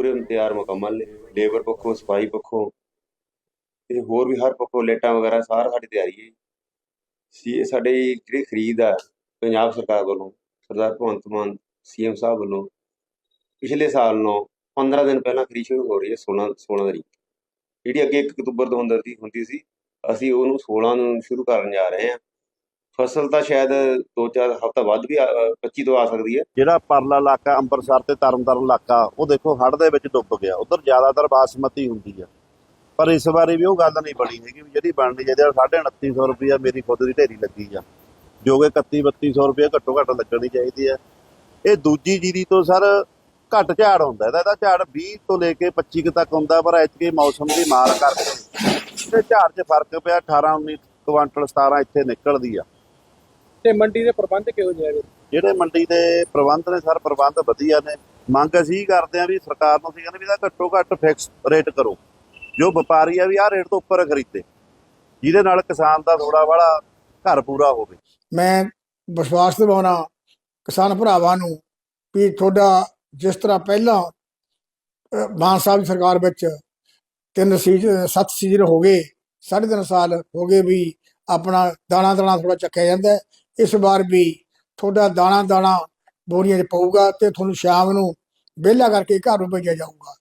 ਪੂਰੇ ਤਿਆਰ ਮੁਕੰਮਲ ਨੇ, ਲੇਬਰ ਪੱਖੋਂ, ਸਫ਼ਾਈ ਪੱਖੋਂ ਤੇ ਹੋਰ ਵੀ ਹਰ ਪੱਖੋਂ ਲੇਟਾਂ ਵਗੈਰਾ ਸਾਰਾ ਸਾਡੀ ਤਿਆਰੀ ਹੈ। ਸੀ ਸਾਡੇ ਜਿਹੜੀ ਖਰੀਦ ਆ ਪੰਜਾਬ ਸਰਕਾਰ ਵੱਲੋਂ, ਸਰਦਾਰ ਭਗਵੰਤ ਮਾਨ ਸੀਐਮ ਸਾਹਿਬ ਵੱਲੋਂ ਪਿਛਲੇ ਸਾਲ ਨੂੰ 15 ਦਿਨ ਪਹਿਲਾਂ ਖਰੀਦ ਸ਼ੁਰੂ ਹੋ ਰਹੀ ਹੈ 16 16 ਤਰੀਕ। ਜਿਹੜੀ ਅੱਗੇ 1 ਅਕਤੂਬਰ ਤੋਂ ਹੁੰਦੀ ਹੁੰਦੀ ਸੀ, ਅਸੀਂ ਉਹਨੂੰ 16 ਨੂੰ ਸ਼ੁਰੂ ਕਰਨ ਜਾ ਰਹੇ ਹਾਂ। ਫਸਲ ਤਾਂ ਸ਼ਾਇਦ 2-4 ਹਫ਼ਤਾ ਵੱਧ ਵੀ ਆ- 25 ਤੋਂ ਆ ਸਕਦੀ ਹੈ। ਜਿਹੜਾ ਪਰਲਾ ਇਲਾਕਾ ਅੰਮ੍ਰਿਤਸਰ ਤੇ ਤਰਨਤਾਰਨ ਇਲਾਕਾ, ਉਹ ਦੇਖੋ ਹੜ੍ਹ ਦੇ ਵਿੱਚ ਡੁੱਬ ਗਿਆ। ਉਧਰ ਜ਼ਿਆਦਾਤਰ ਬਾਸਮਤੀ ਹੁੰਦੀ ਆ। ਪਰ ਇਸ ਵਾਰੀ ਵੀ ਉਹ ਗੱਲ ਨਹੀਂ ਬਣੀ ਹੈਗੀ ਜਿਹੜੀ ਬਣਨੀ ਚਾਹੀਦੀ ਆ 2950 ਰੁਪਇਆ ਮੇਰੀ ਖੁਦ ਦੀ ਢੇਰੀ ਲੱਗੀ ਆ। ਜੋ ਕਿ 31 3200 ਰੁਪਇਆ ਘੱਟੋ ਘੱਟ ਲੱਗਣੀ ਚਾਹੀਦੀ ਆ ਇਹ ਦੂਜੀ ਜੀਰੀ ਤੋਂ ਸਰ ਘੱਟ ਝਾੜ ਹੁੰਦਾ ਇਹਦਾ ਝਾੜ 20 ਤੋਂ ਲੈ ਕੇ 25 ਕੁ ਤੱਕ ਹੁੰਦਾ, ਪਰ ਐਤਕੀ ਮੌਸਮ ਦੀ ਮਾਰ ਕਰਕੇ। ਤੇ ਝਾੜ 'ਚ ਫ਼ਰਕ ਪਿਆ 18 19 ਕੁਆਂਟਲ 17 ਇੱਥੇ ਨਿਕਲਦੀ ਆ। ਤੇ ਮੰਡੀ ਦੇ ਪ੍ਰਬੰਧ ਕਿਹੋ ਜਿਹੇ ਨੇ ਜਿਹੜੇ ਮੰਡੀ ਦੇ ਪ੍ਰਬੰਧ ਨੇ ਸਰ ਪ੍ਰਬੰਧ ਵਧੀਆ ਨੇ। ਮੰਗ ਅਸੀਂ ਕਰਦੇ ਆ ਵੀ ਸਰਕਾਰ ਨੂੰ ਅਸੀਂ ਕਹਿੰਦੇ ਵੀ ਇਹਦਾ ਘੱਟੋ ਘੱਟ ਫਿਕਸ ਰੇਟ ਕਰੋ। ਜੋ ਵਪਾਰੀ ਆ ਵੀ ਆਹ ਰੇਟ ਤੋਂ ਉੱਪਰ ਖਰੀਦੇ। ਜਿਹਦੇ ਨਾਲ ਕਿਸਾਨ ਦਾ ਥੋੜਾ ਬੜਾ ਘਰ ਪੂਰਾ ਹੋਵੇ। ਮੈਂ ਵਿਸ਼ਵਾਸ ਦਿਵਾਉਣਾ ਕਿਸਾਨ ਭਰਾਵਾਂ ਨੂੰ ਵੀ ਤੁਹਾਡਾ ਜਿਸ ਤਰ੍ਹਾਂ ਪਹਿਲਾਂ ਮਾਨ ਸਾਹਿਬ ਦੀ ਸਰਕਾਰ ਵਿੱਚ ਤਿੰਨ ਸੀਜ਼ਨ ਸੱਤ ਸੀਜ਼ਨ ਹੋ ਗਏ ਸਾਢੇ ਤਿੰਨ ਸਾਲ ਹੋ ਗਏ ਵੀ ਆਪਣਾ ਦਾਣਾ ਦਾਣਾ ਥੋੜਾ ਚੱਕਿਆ ਜਾਂਦਾ ਹੈ। ਇਸ ਵਾਰ ਵੀ ਤੁਹਾਡਾ ਦਾਣਾ ਦਾਣਾ ਬੋਰੀਆਂ 'ਚ ਪਊਗਾ ਤੇ ਤੁਹਾਨੂੰ ਸ਼ਾਮ ਨੂੰ ਵਿਹਲਾ ਕਰਕੇ ਘਰ ਨੂੰ ਭੇਜਿਆ ਜਾਊਗਾ।